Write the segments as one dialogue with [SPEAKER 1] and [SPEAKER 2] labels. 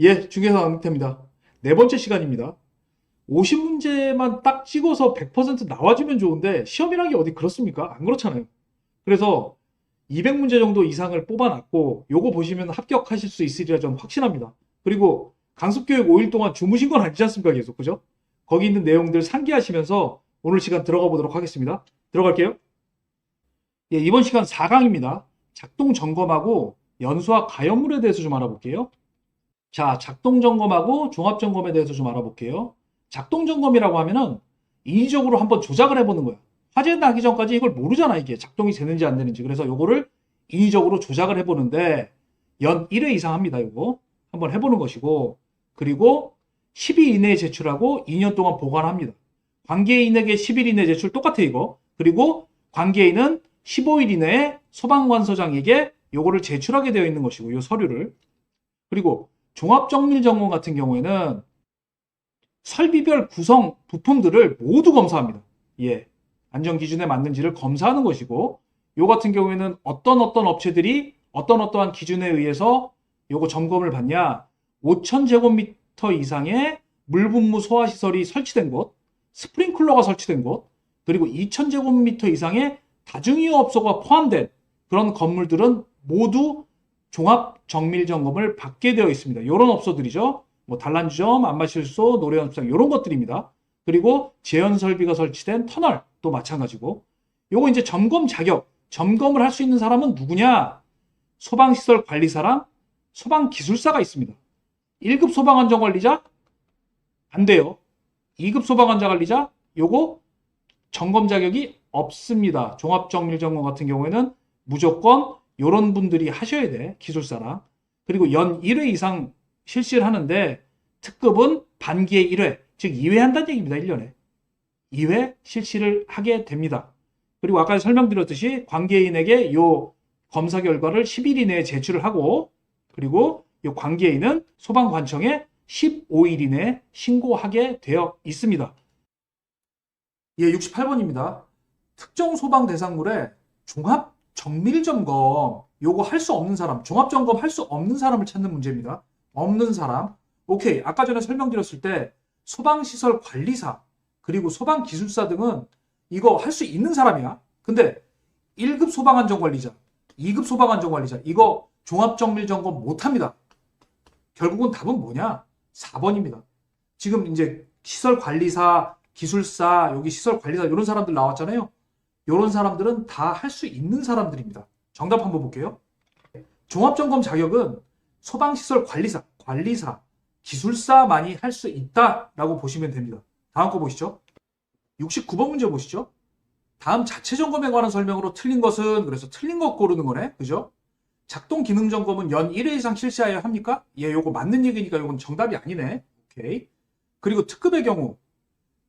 [SPEAKER 1] 예, 중개사 강태입니다. 네 번째 시간입니다. 50문제만 딱 찍어서 100% 나와주면 좋은데 시험이란 게 어디 그렇습니까? 안 그렇잖아요. 그래서 200문제 정도 이상을 뽑아놨고 요거 보시면 합격하실 수 있으리라 저는 확신합니다. 그리고 강습교육 5일 동안 주무신 건 아니지 않습니까? 계속 그죠? 거기 있는 내용들 상기하시면서 오늘 시간 들어가 보도록 하겠습니다. 들어갈게요. 예, 이번 시간 4강입니다. 작동 점검하고 연수와 가연물에 대해서 좀 알아볼게요. 자, 작동 점검하고 종합 점검에 대해서 좀 알아볼게요. 작동 점검이라고 하면은 인위적으로 한번 조작을 해보는 거야. 화재 나기 전까지 이걸 모르잖아, 이게. 작동이 되는지 안 되는지. 그래서 요거를 인위적으로 조작을 해보는데 연 1회 이상 합니다, 요거. 한번 해보는 것이고. 그리고 10일 이내에 제출하고 2년 동안 보관합니다. 관계인에게 10일 이내 제출 똑같아, 이거. 그리고 관계인은 15일 이내에 소방관서장에게 요거를 제출하게 되어 있는 것이고, 요 서류를. 그리고 종합정밀점검 같은 경우에는 설비별 구성 부품들을 모두 검사합니다. 예. 안전 기준에 맞는지를 검사하는 것이고, 요 같은 경우에는 어떤 어떤 업체들이 어떤 어떠한 기준에 의해서 요거 점검을 받냐, 5,000제곱미터 이상의 물분무 소화 시설이 설치된 곳, 스프링클러가 설치된 곳, 그리고 2,000제곱미터 이상의 다중이용업소가 포함된 그런 건물들은 모두 종합 정밀 점검을 받게 되어 있습니다. 이런 업소들이죠. 뭐 단란주점, 안마실소, 노래연습장 이런 것들입니다. 그리고 제연 설비가 설치된 터널 또 마찬가지고. 요거 이제 점검 자격, 점검을 할 수 있는 사람은 누구냐? 소방시설 관리사랑 소방기술사가 있습니다. 1급 소방안전 관리자 안 돼요. 2급 소방안전관리자 요거 점검 자격이 없습니다. 종합정밀점검 같은 경우에는 무조건 이런 분들이 하셔야 돼. 기술사랑. 그리고 연 1회 이상 실시를 하는데 특급은 반기에 1회, 즉 2회 한다는 얘기입니다. 1년에. 2회 실시를 하게 됩니다. 그리고 아까 설명드렸듯이 관계인에게 요 검사 결과를 10일 이내에 제출을 하고 그리고 이 관계인은 소방관청에 15일 이내에 신고하게 되어 있습니다. 예, 68번입니다. 특정 소방 대상물의 종합 정밀 점검 요거 할 수 없는 사람, 종합 점검 할 수 없는 사람을 찾는 문제입니다. 없는 사람. 오케이. 아까 전에 설명드렸을 때 소방시설 관리사 그리고 소방기술사 등은 이거 할 수 있는 사람이야. 근데 1급 소방안전관리자, 2급 소방안전관리자 이거 종합정밀점검 못합니다. 결국은 답은 뭐냐? 4번입니다. 지금 이제 시설관리사, 기술사, 여기 시설관리사 이런 사람들 나왔잖아요. 이런 사람들은 다 할 수 있는 사람들입니다. 정답 한번 볼게요. 종합점검 자격은 소방시설 관리사, 관리사, 기술사만이 할 수 있다라고 보시면 됩니다. 다음 거 보시죠. 69번 문제 보시죠. 다음 자체 점검에 관한 설명으로 틀린 것은 그래서 틀린 것 고르는 거네. 그죠? 작동 기능 점검은 연 1회 이상 실시하여야 합니까? 예, 요거 맞는 얘기니까 요건 정답이 아니네. 오케이. 그리고 특급의 경우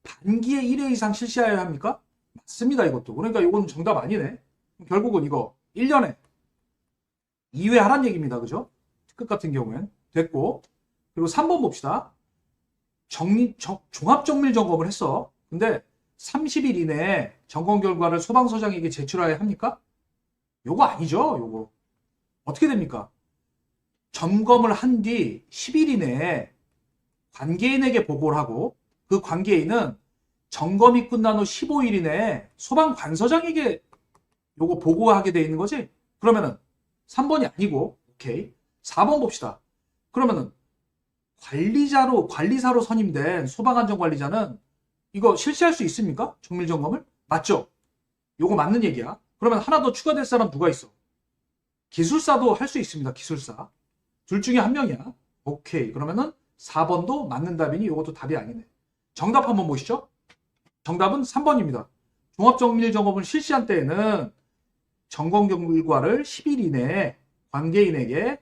[SPEAKER 1] 반기에 1회 이상 실시하여야 합니까? 맞습니다, 이것도. 그러니까 요건 정답 아니네. 결국은 이거 1년에 2회 하란 얘기입니다. 그죠? 특급 같은 경우엔 됐고. 그리고 3번 봅시다. 정리, 정- 종합정밀 점검을 했어. 근데 30일 이내에 점검 결과를 소방서장에게 제출해야 합니까? 요거 아니죠, 요거. 어떻게 됩니까? 점검을 한 뒤 10일 이내에 관계인에게 보고를 하고 그 관계인은 점검이 끝난 후 15일 이내에 소방관서장에게 요거 보고하게 돼 있는 거지? 그러면은 3번이 아니고 오케이. 4번 봅시다. 그러면은 관리자로 관리사로 선임된 소방안전관리자는 이거 실시할 수 있습니까? 정밀 점검을? 맞죠? 요거 맞는 얘기야. 그러면 하나 더 추가될 사람 누가 있어? 기술사도 할 수 있습니다. 기술사. 둘 중에 한 명이야. 오케이. 그러면은 4번도 맞는 답이니 이것도 답이 아니네. 정답 한번 보시죠. 정답은 3번입니다. 종합정밀 점검을 실시한 때에는 점검 결과를 10일 이내에 관계인에게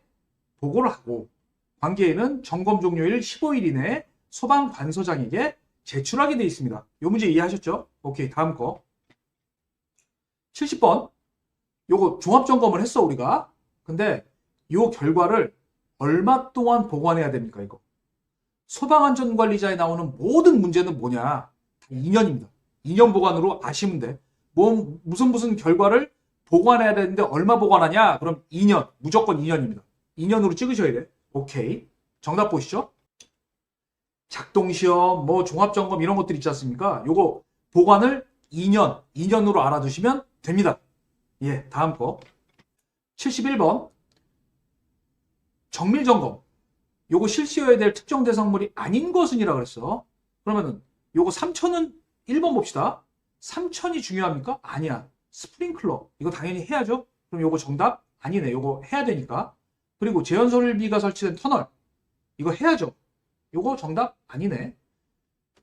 [SPEAKER 1] 보고를 하고 관계인은 점검 종료일 15일 이내에 소방관서장에게 제출하게 되어 있습니다. 이 문제 이해하셨죠? 오케이. 다음 거. 70번. 요거 종합점검을 했어, 우리가. 근데 요 결과를 얼마 동안 보관해야 됩니까, 이거? 소방안전관리자에 나오는 모든 문제는 뭐냐? 다 2년입니다. 2년 보관으로 아시면 돼. 뭐, 무슨 무슨 결과를 보관해야 되는데 얼마 보관하냐? 그럼 2년. 무조건 2년입니다. 2년으로 찍으셔야 돼. 오케이. 정답 보시죠. 작동 시험, 뭐 종합 점검 이런 것들 있지 않습니까? 요거 보관을 2년, 2년으로 알아두시면 됩니다. 예, 다음 거. 71번. 정밀 점검. 요거 실시해야 될 특정 대상물이 아닌 것은이라 그랬어. 그러면은 요거 3천은 1번 봅시다. 3천이 중요합니까? 아니야. 스프링클러. 이거 당연히 해야죠. 그럼 요거 정답? 아니네. 요거 해야 되니까. 그리고 제연설비가 설치된 터널. 이거 해야죠. 요거 정답? 아니네.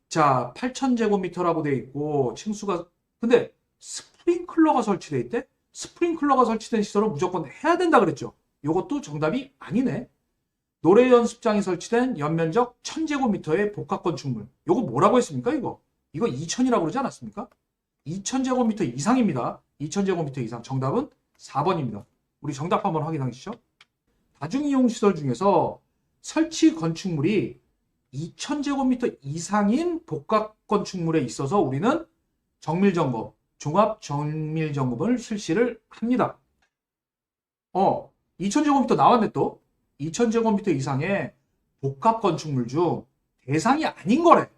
[SPEAKER 1] 자, 8,000제곱미터라고 돼 있고, 층수가, 근데 스프링클러가 설치돼 있대? 스프링클러가 설치된 시설은 무조건 해야 된다 그랬죠. 요것도 정답이 아니네. 노래 연습장이 설치된 연면적 1000제곱미터의 복합 건축물. 요거 뭐라고 했습니까, 이거? 이거 2000이라고 그러지 않았습니까? 2000제곱미터 이상입니다. 2000제곱미터 이상. 정답은 4번입니다. 우리 정답 한번 확인하시죠. 다중이용 시설 중에서 설치 건축물이 2000제곱미터 이상인 복합 건축물에 있어서 우리는 정밀 점검, 종합 정밀 점검을 실시를 합니다. 어, 2000제곱미터 나왔네 또. 2000제곱미터 이상의 복합 건축물 중 대상이 아닌 거래.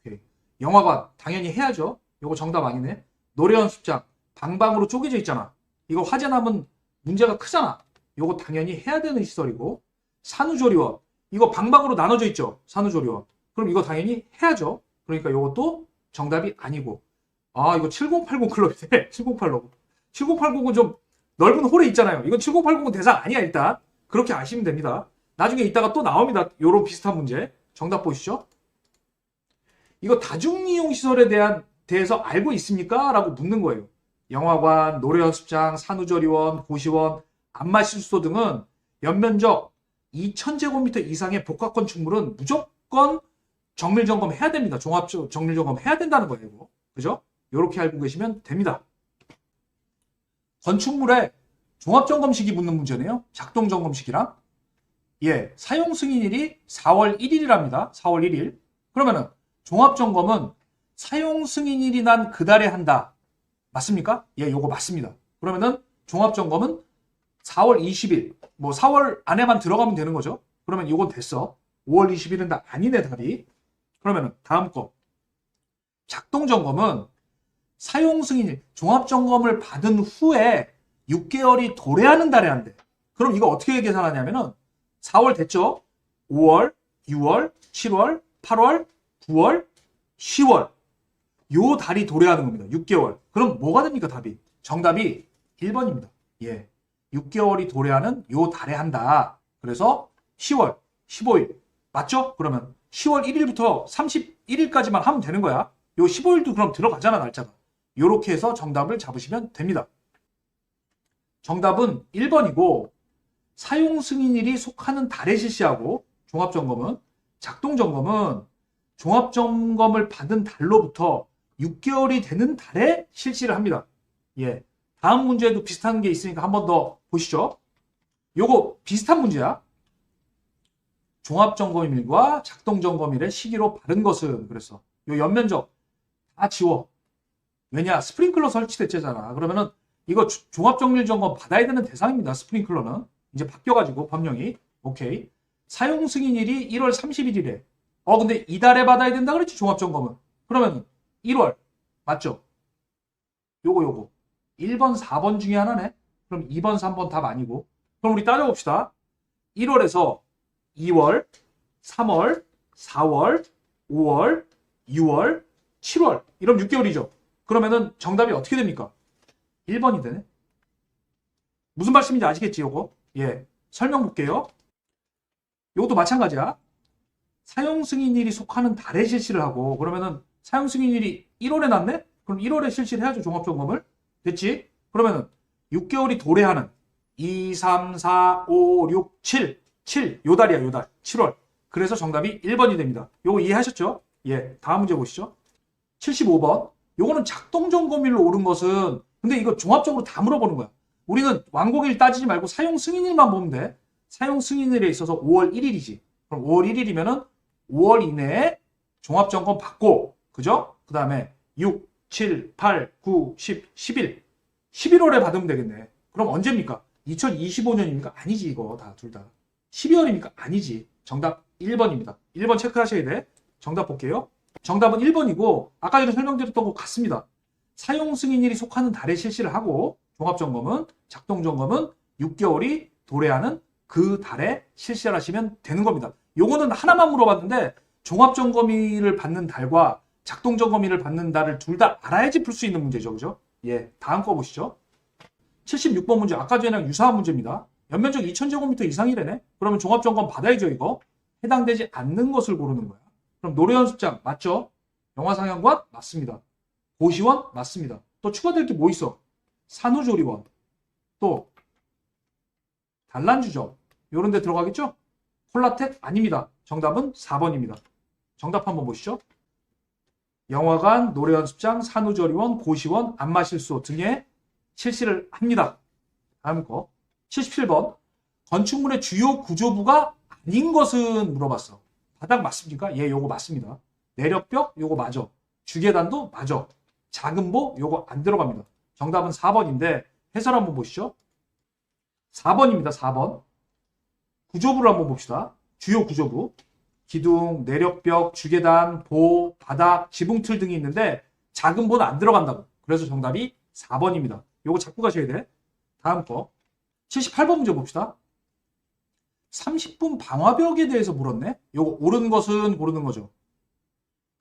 [SPEAKER 1] 오케이. 영화관 당연히 해야죠. 요거 정답 아니네. 노래 연습장 방방으로 쪼개져 있잖아. 이거 화재 나면 문제가 크잖아. 요거 당연히 해야 되는 시설이고 산후조리원 이거 방방으로 나눠져 있죠. 산후조리원. 그럼 이거 당연히 해야죠. 그러니까 요것도 정답이 아니고 아 이거 7080 클럽이네. 7080. 7080은 좀 넓은 홀에 있잖아요. 이건 7080은 대상 아니야 일단. 그렇게 아시면 됩니다. 나중에 이따가 또 나옵니다. 요런 비슷한 문제. 정답 보시죠. 이거 다중이용 시설에 대한 대해서 알고 있습니까? 라고 묻는 거예요. 영화관, 노래연습장, 산후조리원, 고시원, 안마실수소 등은 연면적 2,000제곱미터 이상의 복합 건축물은 무조건 정밀점검 해야 됩니다. 종합 정밀점검 해야 된다는 거예요. 그죠? 이렇게 알고 계시면 됩니다. 건축물에 종합점검식이 붙는 문제네요. 작동점검식이랑. 예, 사용 승인일이 4월 1일이랍니다. 4월 1일. 그러면은 종합점검은 사용 승인일이 난 그달에 한다. 맞습니까? 예, 요거 맞습니다. 그러면은 종합점검은 4월 20일, 뭐 4월 안에만 들어가면 되는 거죠. 그러면 이건 됐어. 5월 20일은 다 아니네, 답이. 그러면은 다음 거. 작동점검은 사용 승인일, 종합점검을 받은 후에 6개월이 도래하는 달에 한대. 그럼 이거 어떻게 계산하냐면은 4월 됐죠? 5월, 6월, 7월, 8월, 9월, 10월. 요 달이 도래하는 겁니다. 6개월. 그럼 뭐가 됩니까, 답이? 정답이 1번입니다. 예. 6개월이 도래하는 요 달에 한다. 그래서 10월, 15일. 맞죠? 그러면 10월 1일부터 31일까지만 하면 되는 거야. 요 15일도 그럼 들어가잖아, 날짜가. 요렇게 해서 정답을 잡으시면 됩니다. 정답은 1번이고 사용 승인일이 속하는 달에 실시하고 종합점검은 작동점검은 종합점검을 받은 달로부터 6개월이 되는 달에 실시를 합니다. 예. 다음 문제에도 비슷한 게 있으니까 한 번 더 보시죠. 요거 비슷한 문제야. 종합점검일과 작동점검일의 시기로 바른 것은 그래서 요 연면적 다 지워. 왜냐 스프링클러 설치됐잖아. 그러면은 이거 주- 종합정밀점검 받아야 되는 대상입니다. 스프링클러는 이제 바뀌어가지고 법령이 오케이 사용 승인일이 1월 31일에 어 근데 이달에 받아야 된다 그랬지 종합점검은 그러면 1월 맞죠? 요거 요거 1번 4번 중에 하나네. 그럼 2번 3번 답 아니고 그럼 우리 따져봅시다. 1월에서 2월 3월 4월 5월 6월 7월 이러면 6개월이죠. 그러면은 정답이 어떻게 됩니까? 1번이 되네. 무슨 말씀인지 아시겠지, 요거? 예. 설명 볼게요. 요것도 마찬가지야. 사용 승인일이 속하는 달에 실시를 하고, 그러면은 사용 승인일이 1월에 났네? 그럼 1월에 실시를 해야죠, 종합점검을. 됐지? 그러면은 6개월이 도래하는 2, 3, 4, 5, 6, 7. 7. 요 달이야, 요 달. 7월. 그래서 정답이 1번이 됩니다. 요거 이해하셨죠? 예. 다음 문제 보시죠. 75번. 요거는 작동 점검일로 옳은 것은 근데 이거 종합적으로 다 물어보는 거야. 우리는 완공일 따지지 말고 사용 승인일만 보면 돼. 사용 승인일에 있어서 5월 1일이지. 그럼 5월 1일이면은 5월 이내에 종합점검 받고, 그죠? 그 다음에 6, 7, 8, 9, 10, 11. 11월에 받으면 되겠네. 그럼 언제입니까? 2025년입니까? 아니지, 이거 다, 둘 다. 12월입니까? 아니지. 정답 1번입니다. 1번 체크하셔야 돼. 정답 볼게요. 정답은 1번이고 아까 전에 설명드렸던 것 같습니다. 사용 승인일이 속하는 달에 실시를 하고 종합점검은 작동점검은 6개월이 도래하는 그 달에 실시를 하시면 되는 겁니다. 요거는 하나만 물어봤는데 종합점검일을 받는 달과 작동점검일을 받는 달을 둘 다 알아야지 풀 수 있는 문제죠. 그죠? 예, 다음 거 보시죠. 76번 문제 아까 전이랑 유사한 문제입니다. 연면적 2000제곱미터 이상이래네. 그러면 종합점검 받아야죠 이거. 해당되지 않는 것을 고르는 거야. 그럼 노래연습장 맞죠? 영화상영관 맞습니다. 고시원 맞습니다. 또 추가될 게 뭐 있어? 산후조리원 또 단란주점 요런 데 들어가겠죠? 콜라텍 아닙니다. 정답은 4번입니다. 정답 한번 보시죠. 영화관, 노래연습장, 산후조리원, 고시원, 안마실소 등에 실시를 합니다. 다음 거. 77번. 건축물의 주요 구조부가 아닌 것은 물어봤어. 바닥 맞습니까? 예, 요거 맞습니다. 내력벽, 요거 맞아. 주계단도 맞아. 작은보, 요거 안 들어갑니다. 정답은 4번인데 해설 한번 보시죠. 4번입니다. 4번. 구조부를 한번 봅시다. 주요 구조부. 기둥, 내력벽, 주계단, 보, 바닥, 지붕틀 등이 있는데 작은 보는 안 들어간다고. 그래서 정답이 4번입니다. 요거 잡고 가셔야 돼. 다음 거. 78번 문제 봅시다. 30분 방화벽에 대해서 물었네. 요거 옳은 것은 고르는 거죠.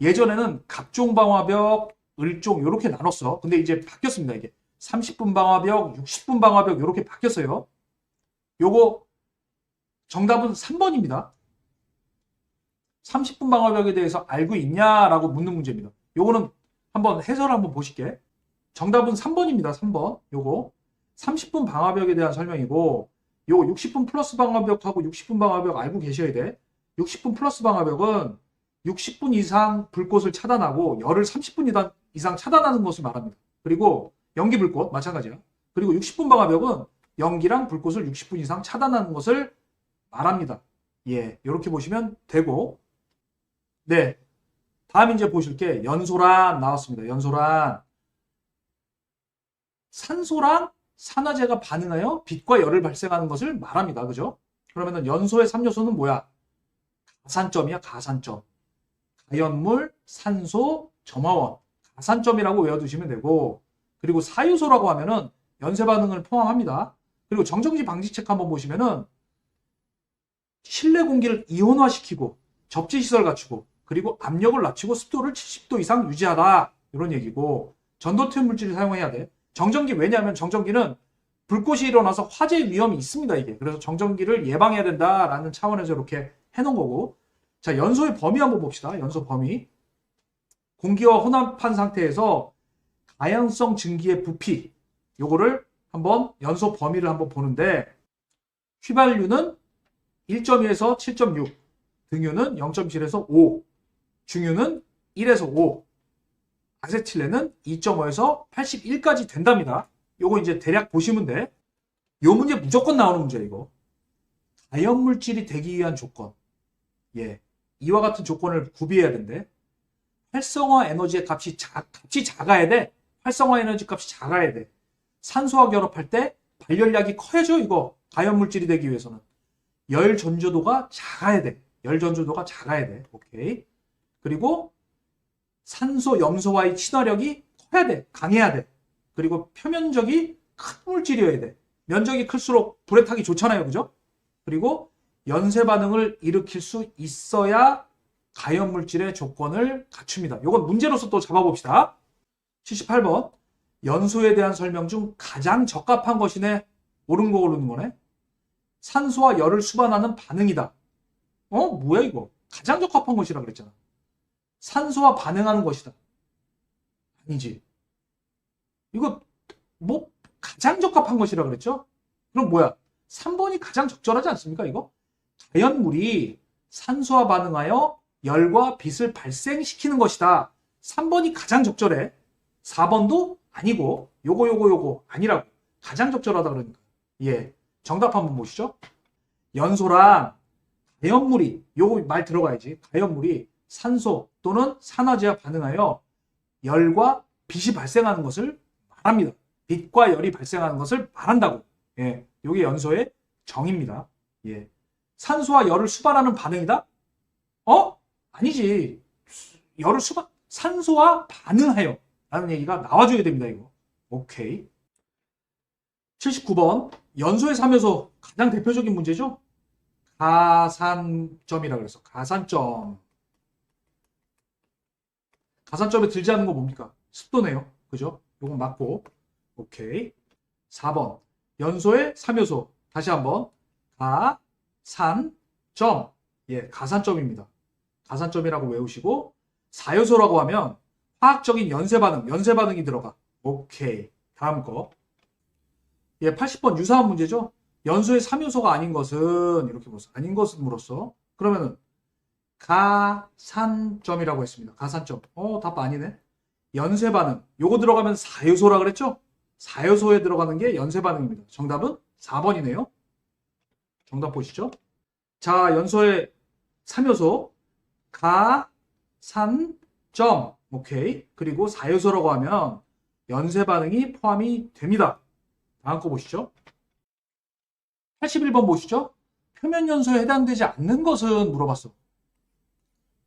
[SPEAKER 1] 예전에는 갑종 방화벽, 을종 요렇게 나눴어. 근데 이제 바뀌었습니다. 이게 30분 방화벽, 60분 방화벽 요렇게 바뀌었어요. 요거 정답은 3번입니다. 30분 방화벽에 대해서 알고 있냐라고 묻는 문제입니다. 요거는 한번 해설 한번 보실게. 정답은 3번입니다. 3번. 요거 30분 방화벽에 대한 설명이고 요 60분 플러스 방화벽하고 60분 방화벽 알고 계셔야 돼. 60분 플러스 방화벽은 60분 이상 불꽃을 차단하고 열을 30분 이상 차단하는 것을 말합니다. 그리고 연기 불꽃 마찬가지야. 그리고 60분 방화벽은 연기랑 불꽃을 60분 이상 차단하는 것을 말합니다. 예, 이렇게 보시면 되고 네. 다음 이제 보실 게 연소란 나왔습니다. 연소란 산소랑 산화제가 반응하여 빛과 열을 발생하는 것을 말합니다. 그죠? 그러면은 연소의 3요소는 뭐야? 가산점이야, 가산점. 가연물, 산소, 점화원. 가산점이라고 외워두시면 되고, 그리고 사유소라고 하면은 연쇄 반응을 포함합니다. 그리고 정정지 방지책 한번 보시면은 실내 공기를 이온화시키고 접지 시설 갖추고 그리고 압력을 낮추고 습도를 70도 이상 유지하다. 이런 얘기고 전도투입 물질을 사용해야 돼. 정전기 왜냐하면 정전기는 불꽃이 일어나서 화재 위험이 있습니다 이게. 그래서 정전기를 예방해야 된다라는 차원에서 이렇게 해놓은 거고. 자 연소의 범위 한번 봅시다. 연소 범위 공기와 혼합한 상태에서 가연성 증기의 부피 요거를 한번 연소 범위를 한번 보는데 휘발유는 1.2에서 7.6 등유는 0.7에서 5 중유는 1에서 5 아세틸렌은 2.5에서 81까지 된답니다. 요거 이제 대략 보시면 돼. 요 문제 무조건 나오는 문제야, 이거. 가연 물질이 되기 위한 조건. 예. 이와 같은 조건을 구비해야 된대. 활성화 에너지의 값이 작, 값이 작아야 돼. 활성화 에너지 값이 작아야 돼. 산소와 결합할 때 발열량이 커야죠, 이거. 가연 물질이 되기 위해서는. 열 전조도가 작아야 돼. 열 전조도가 작아야 돼. 오케이. 그리고 산소 염소와의 친화력이 커야 돼. 강해야 돼. 그리고 표면적이 큰 물질이어야 돼. 면적이 클수록 불에 타기 좋잖아요. 그죠? 그리고 연쇄 반응을 일으킬 수 있어야 가연 물질의 조건을 갖춥니다. 이건 문제로서 또 잡아봅시다. 78번. 연소에 대한 설명 중 가장 적합한 것이네. 옳은 거 고르는 거네. 산소와 열을 수반하는 반응이다. 어? 뭐야 이거? 가장 적합한 것이라 그랬잖아. 산소와 반응하는 것이다. 아니지. 이거 뭐 가장 적합한 것이라 그랬죠? 그럼 뭐야? 3번이 가장 적절하지 않습니까? 이거? 자연물이 산소와 반응하여 열과 빛을 발생시키는 것이다. 3번이 가장 적절해. 4번도 아니고 요거 요거 요거 아니라고. 가장 적절하다 그러니까. 예. 정답 한번 보시죠. 연소랑 가연물이 요거 말 들어가야지. 가연물이 산소 또는 산화제와 반응하여 열과 빛이 발생하는 것을 말합니다. 빛과 열이 발생하는 것을 말한다고. 예, 이게 연소의 정입니다. 예, 산소와 열을 수반하는 반응이다? 어? 아니지. 열을 수반, 산소와 반응하여. 라는 얘기가 나와줘야 됩니다, 이거. 오케이. 79번. 연소의 3요소. 가장 대표적인 문제죠? 가산점이라 그래서 가산점. 가산점에 들지 않는 거 뭡니까? 습도네요. 그죠? 요건 맞고. 오케이. 4번. 연소의 3요소. 다시 한번. 가 산 점. 예, 가산점입니다. 가산점이라고 외우시고 4요소라고 하면 화학적인 연쇄 반응, 연쇄 반응이 들어가. 오케이. 다음 거. 예, 80번 유사한 문제죠? 연소의 3요소가 아닌 것은 이렇게 물었어. 아닌 것은 물었어. 그러면은 가산점이라고 했습니다. 가산점. 어, 답 아니네. 연쇄 반응. 요거 들어가면 4요소라 그랬죠? 4요소에 들어가는 게 연쇄 반응입니다. 정답은 4번이네요. 정답 보시죠. 자, 연소의 3요소 가 산 점. 오케이. 그리고 4요소라고 하면 연쇄 반응이 포함이 됩니다. 다음 거 보시죠. 81번 보시죠. 표면 연소에 해당되지 않는 것은 물어봤어.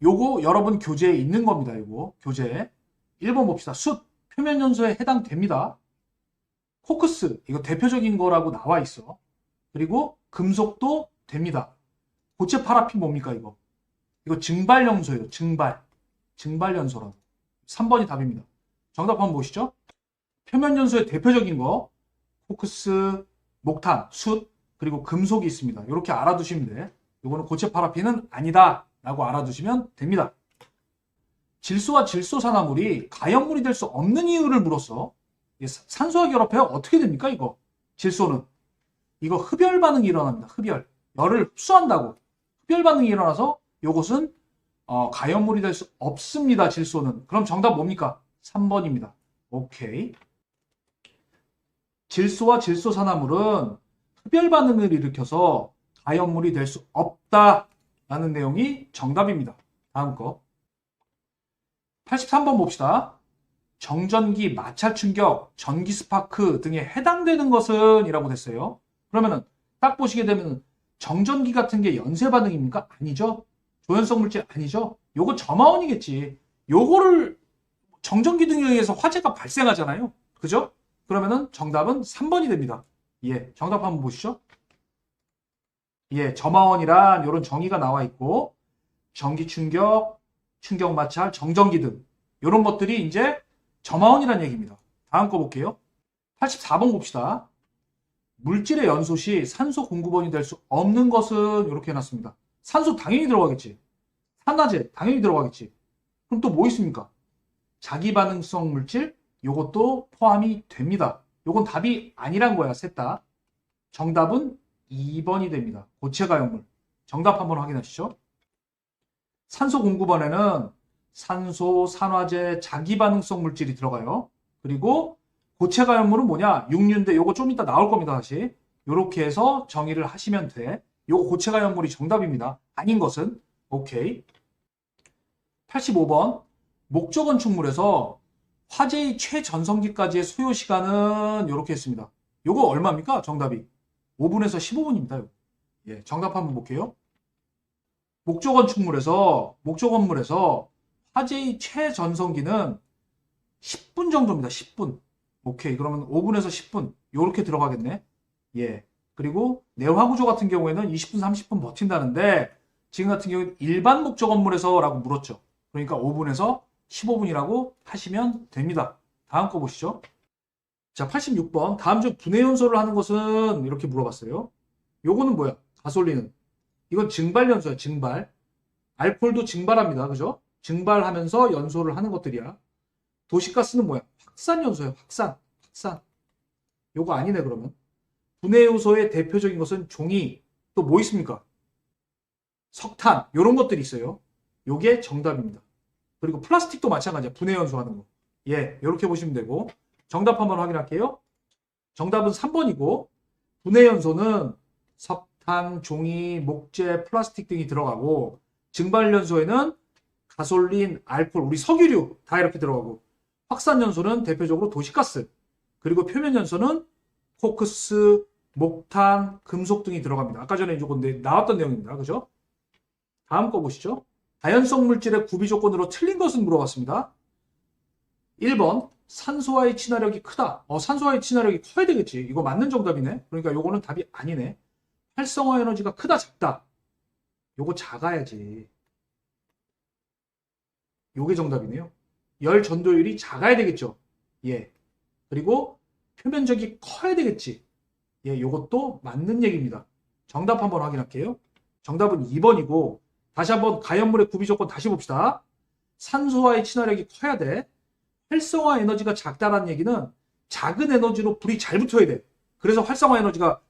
[SPEAKER 1] 요거 여러분 교재에 있는 겁니다. 요거 교재. 1번 봅시다. 숯 표면 연소에 해당됩니다. 코크스 이거 대표적인 거라고 나와 있어. 그리고 금속도 됩니다. 고체 파라핀 뭡니까 이거? 이거 증발 연소예요. 증발. 증발 연소라고. 3번이 답입니다. 정답 한번 보시죠. 표면 연소의 대표적인 거 코크스, 목탄, 숯, 그리고 금속이 있습니다. 이렇게 알아두시면 돼. 이거는 고체 파라핀은 아니다 라고 알아두시면 됩니다. 질소와 질소산화물이 가연물이 될 수 없는 이유를 물었어. 산소와 결합해야 어떻게 됩니까 이거? 질소는 이거 흡열 반응이 일어납니다. 흡열. 열을 흡수한다고. 흡열 반응이 일어나서 이것은 어, 가연물이 될 수 없습니다. 질소는. 그럼 정답 뭡니까? 3번입니다. 오케이. 질소와 질소산화물은 흡열 반응을 일으켜서 가연물이 될 수 없다 라는 내용이 정답입니다. 다음 거. 83번 봅시다. 정전기, 마찰 충격, 전기 스파크 등에 해당되는 것은 이라고 됐어요. 그러면은 딱 보시게 되면 정전기 같은 게 연쇄 반응입니까? 아니죠. 조연성 물질 아니죠. 요거 점화원이겠지. 요거를 정전기 등에 의해서 화재가 발생하잖아요. 그죠? 그러면은 정답은 3번이 됩니다. 예, 정답 한번 보시죠. 예, 점화원이란 이런 정의가 나와 있고 전기 충격, 충격 마찰, 정전기 등 이런 것들이 이제 점화원이라는 얘기입니다. 다음 거 볼게요. 84번 봅시다. 물질의 연소 시 산소 공급원이 될 수 없는 것은 이렇게 해놨습니다. 산소 당연히 들어가겠지. 산화제 당연히 들어가겠지. 그럼 또 뭐 있습니까? 자기 반응성 물질 요것도 포함이 됩니다. 요건 답이 아니란 거야, 셋 다. 정답은 2번이 됩니다. 고체 가용물. 정답 한번 확인하시죠. 산소 공급원에는 산소, 산화제, 자기 반응성 물질이 들어가요. 그리고 고체 가연물은 뭐냐? 육류인데 요거 좀 이따 나올 겁니다, 다시. 요렇게 해서 정의를 하시면 돼. 요거 고체 가연물이 정답입니다. 아닌 것은 오케이. 85번 목적원 충물에서 화재의 최전성기까지의 소요 시간은 이렇게 했습니다. 요거 얼마입니까? 정답이 5분에서 15분입니다. 예, 정답 한번 볼게요. 목적원 충물에서 목적원물에서 화재의 최전성기는 10분 정도입니다. 10분. 오케이. 그러면 5분에서 10분. 요렇게 들어가겠네. 예. 그리고 내화구조 같은 경우에는 20분, 30분 버틴다는데 지금 같은 경우는 일반 목적원물에서 라고 물었죠. 그러니까 5분에서 15분이라고 하시면 됩니다. 다음 거 보시죠. 자, 86번. 다음 중 분해 연소를 하는 것은 이렇게 물어봤어요. 요거는 뭐야? 가솔린은. 이건 증발 연소야, 증발. 알코올도 증발합니다. 그죠? 증발하면서 연소를 하는 것들이야. 도시가스는 뭐야? 확산 연소야, 확산. 확산. 요거 아니네, 그러면. 분해 요소의 대표적인 것은 종이, 또 뭐 있습니까? 석탄, 요런 것들이 있어요. 요게 정답입니다. 그리고 플라스틱도 마찬가지야. 분해 연소하는 거. 예, 이렇게 보시면 되고. 정답 한번 확인할게요. 정답은 3번이고, 분해 연소는 석탄, 종이, 목재, 플라스틱 등이 들어가고, 증발 연소에는 가솔린, 알코올, 우리 석유류 다 이렇게 들어가고, 확산 연소는 대표적으로 도시가스, 그리고 표면 연소는 코크스, 목탄, 금속 등이 들어갑니다. 아까 전에 내- 나왔던 내용입니다. 그죠? 다음 거 보시죠. 자연성 물질의 구비 조건으로 틀린 것은 물어봤습니다. 1번 산소와의 친화력이 크다. 어, 산소와의 친화력이 커야 되겠지. 이거 맞는 정답이네. 그러니까 요거는 답이 아니네. 활성화 에너지가 크다 작다. 요거 작아야지. 요게 정답이네요. 열 전도율이 작아야 되겠죠. 예. 그리고 표면적이 커야 되겠지. 예, 요것도 맞는 얘기입니다. 정답 한번 확인할게요. 정답은 2번이고 다시 한번 가연물의 구비 조건 다시 봅시다. 산소와의 친화력이 커야 돼. 활성화 에너지가 작다라는 얘기는 작은 에너지로 불이 잘 붙어야 돼. 그래서 활성화 에너지가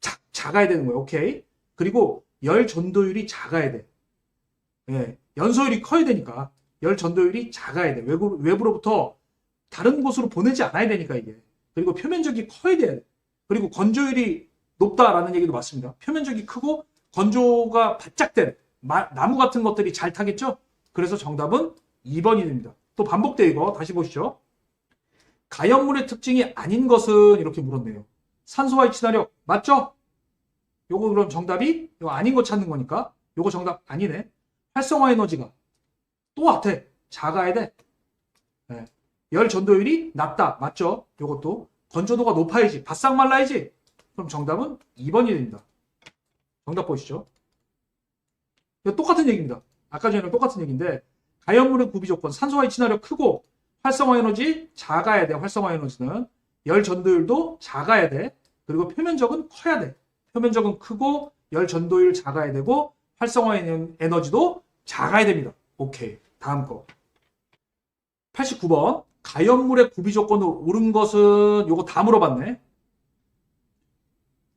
[SPEAKER 1] 작, 작아야 되는 거예요. 오케이? 그리고 열 전도율이 작아야 돼. 예, 연소율이 커야 되니까 열 전도율이 작아야 돼. 외부, 외부로부터 다른 곳으로 보내지 않아야 되니까 이게. 그리고 표면적이 커야 돼. 그리고 건조율이 높다라는 얘기도 맞습니다. 표면적이 크고 건조가 바짝 된 마- 나무 같은 것들이 잘 타겠죠? 그래서 정답은 2번이 됩니다. 또 반복돼 이거 다시 보시죠. 가연물의 특징이 아닌 것은 이렇게 물었네요. 산소와의 친화력 맞죠? 요거 그럼 정답이 이거 아닌 거 찾는 거니까 요거 정답 아니네. 활성화 에너지가 또 같아. 작아야 돼. 네. 열 전도율이 낮다. 맞죠? 요것도 건조도가 높아야지. 바싹 말라야지. 그럼 정답은 2번이 됩니다. 정답 보시죠. 똑같은 얘기입니다. 아까 전에랑 똑같은 얘기인데 가연물의 구비 조건 산소와의 친화력 크고 활성화 에너지 작아야 돼. 활성화 에너지는 열 전도율도 작아야 돼. 그리고 표면적은 커야 돼. 표면적은 크고 열 전도율 작아야 되고 활성화 에너- 에너지도 작아야 됩니다. 오케이. 다음 거. 89번. 가연물의 구비 조건으로 옳은 것은 요거 다 물어봤네.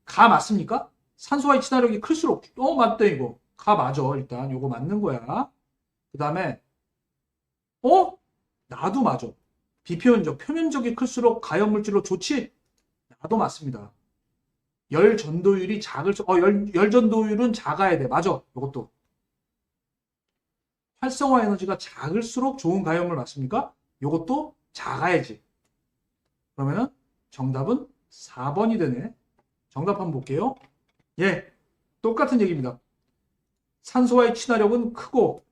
[SPEAKER 1] 가 맞습니까? 산소와의 친화력이 클수록 어 맞대 이거. 가 맞아. 일단 요거 맞는 거야. 그 다음에 어? 나도 맞아. 비표면적, 표면적이 클수록 가연물질로 좋지? 나도 맞습니다. 열 전도율이 작을수록, 어, 열, 열 전도율은 작아야 돼. 맞아. 이것도. 활성화 에너지가 작을수록 좋은 가연물 맞습니까? 이것도 작아야지. 그러면은 정답은 4번이 되네. 정답 한번 볼게요. 예. 똑같은 얘기입니다. 산소와의 친화력은 크고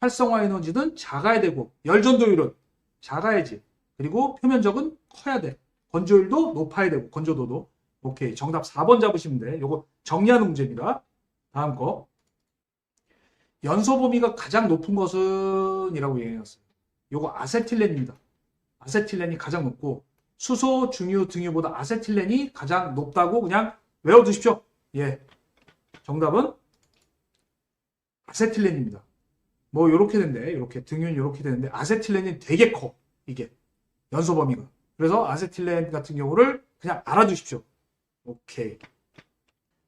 [SPEAKER 1] 활성화 에너지는 작아야 되고 열 전도율은 작아야지. 그리고 표면적은 커야 돼. 건조율도 높아야 되고 건조도도. 오케이. 정답 4번 잡으시면 돼. 요거 정리하는 문제입니다. 다음 거. 연소 범위가 가장 높은 것은 이라고 얘기했어요. 요거 아세틸렌입니다. 아세틸렌이 가장 높고 수소, 중유, 등유보다 아세틸렌이 가장 높다고 그냥 외워두십시오. 예. 정답은 아세틸렌입니다. 뭐 요렇게 된대. 요렇게 등유는 요렇게 되는데 아세틸렌이 되게 커. 이게 연소 범위가. 그래서 아세틸렌 같은 경우를 그냥 알아두십시오. 오케이.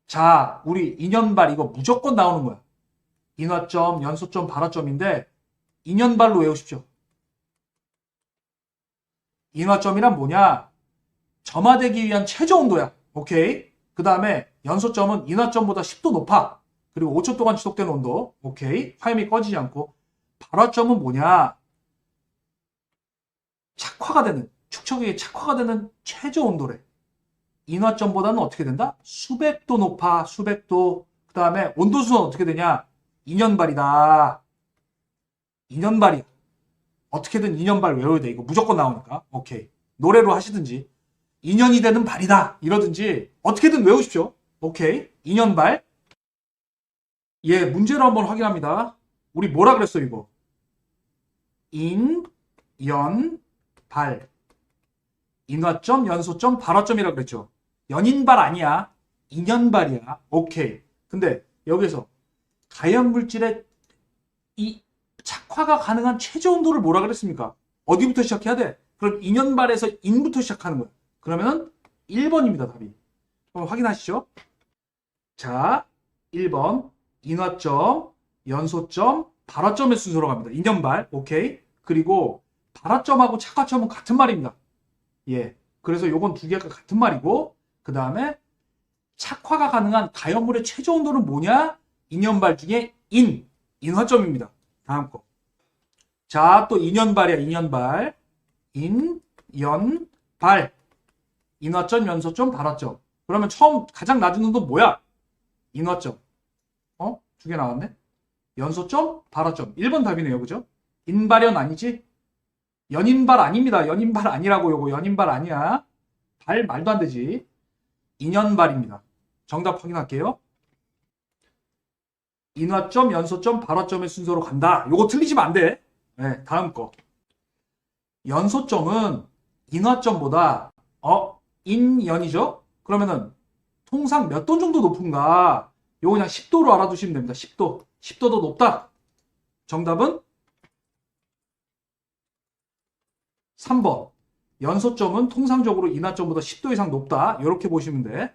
[SPEAKER 1] 자, 우리 인연발 이거 무조건 나오는 거야. 인화점, 연소점, 발화점인데 인연발로 외우십시오. 인화점이란 뭐냐? 점화되기 위한 최저 온도야. 오케이. 그 다음에 연소점은 인화점보다 10도 높아. 그리고 5초 동안 지속되는 온도. 오케이. 화염이 꺼지지 않고. 발화점은 뭐냐? 착화가 되는, 축척이 착화가 되는 최저 온도래. 인화점보다는 어떻게 된다? 수백 도 높아, 수백 도. 그 다음에 온도수는 어떻게 되냐? 2년발이다. 2년발이야. 어떻게든 2년발 외워야 돼. 이거 무조건 나오니까. 오케이. 노래로 하시든지. 2년이 되는 발이다. 이러든지. 어떻게든 외우십시오. 오케이. 2년발. 예, 문제로 한번 확인합니다. 우리 뭐라 그랬어, 이거? 인, 연, 발. 인화점, 연소점, 발화점이라 그랬죠. 연인발 아니야. 인연발이야. 오케이. 근데 여기서 가연 물질의 이착 화가 가능한 최저 온도를 뭐라 그랬습니까? 어디부터 시작해야 돼? 그럼 인연발에서 인부터 시작하는 거야. 그러면은 1번입니다, 답이. 한번 확인하시죠. 자, 1번 인화점, 연소점, 발화점의 순서로 갑니다. 인연발, 오케이. 그리고 발화점하고 착화점은 같은 말입니다. 예. 그래서 요건 두 개가 같은 말이고, 그 다음에 착화가 가능한 가연물의 최저 온도는 뭐냐? 인연발 중에 인, 인화점입니다. 다음 거. 자, 또 인연발이야, 인연발. 인, 연, 발. 인화점, 연소점, 발화점. 그러면 처음 가장 낮은 온도 뭐야? 인화점. 어? 두 개 나왔네. 연소점, 발화점. 1번 답이네요. 그죠? 인발연 아니지? 연인발 아닙니다. 연인발 아니라고 요거 연인발 아니야. 발 말도 안 되지. 인연발입니다. 정답 확인할게요. 인화점, 연소점, 발화점의 순서로 간다. 요거 틀리시면 안 돼. 네, 다음 거. 연소점은 인화점보다 어 인연이죠? 그러면은 통상 몇 도 정도 높은가? 요거 그냥 10도로 알아두시면 됩니다. 10도. 10도 더 높다. 정답은 3번. 연소점은 통상적으로 인화점보다 10도 이상 높다. 이렇게 보시면 돼.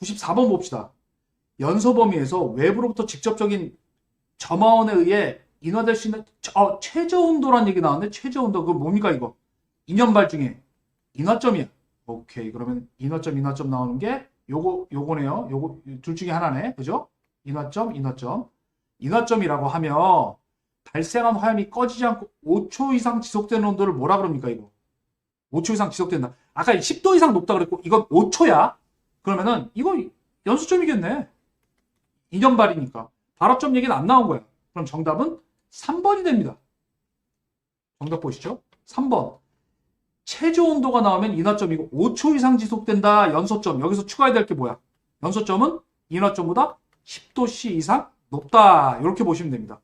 [SPEAKER 1] 94번 봅시다. 연소 범위에서 외부로부터 직접적인 점화원에 의해 인화될 수 있는 어, 최저 온도란 얘기 나왔네. 최저 온도 그거 뭡니까 이거? 인연발 중에 인화점이야. 오케이. 그러면 인화점 인화점 나오는 게 요거 요거네요. 요거 둘 중에 하나네. 그죠? 인화점 인화점. 인화점이라고 하면 발생한 화염이 꺼지지 않고 5초 이상 지속되는 온도를 뭐라 그럽니까 이거? 5초 이상 지속된다. 아까 10도 이상 높다 그랬고 이건 5초야. 그러면은 이거 연수점이겠네. 인연발이니까. 발화점 얘기는 안 나온 거야. 그럼 정답은 3번이 됩니다. 정답 보시죠. 3번. 최저 온도가 나오면 인화점이고 5초 이상 지속된다. 연소점. 여기서 추가해야 될 게 뭐야? 연소점은 인화점보다 10도씨 이상 높다. 이렇게 보시면 됩니다.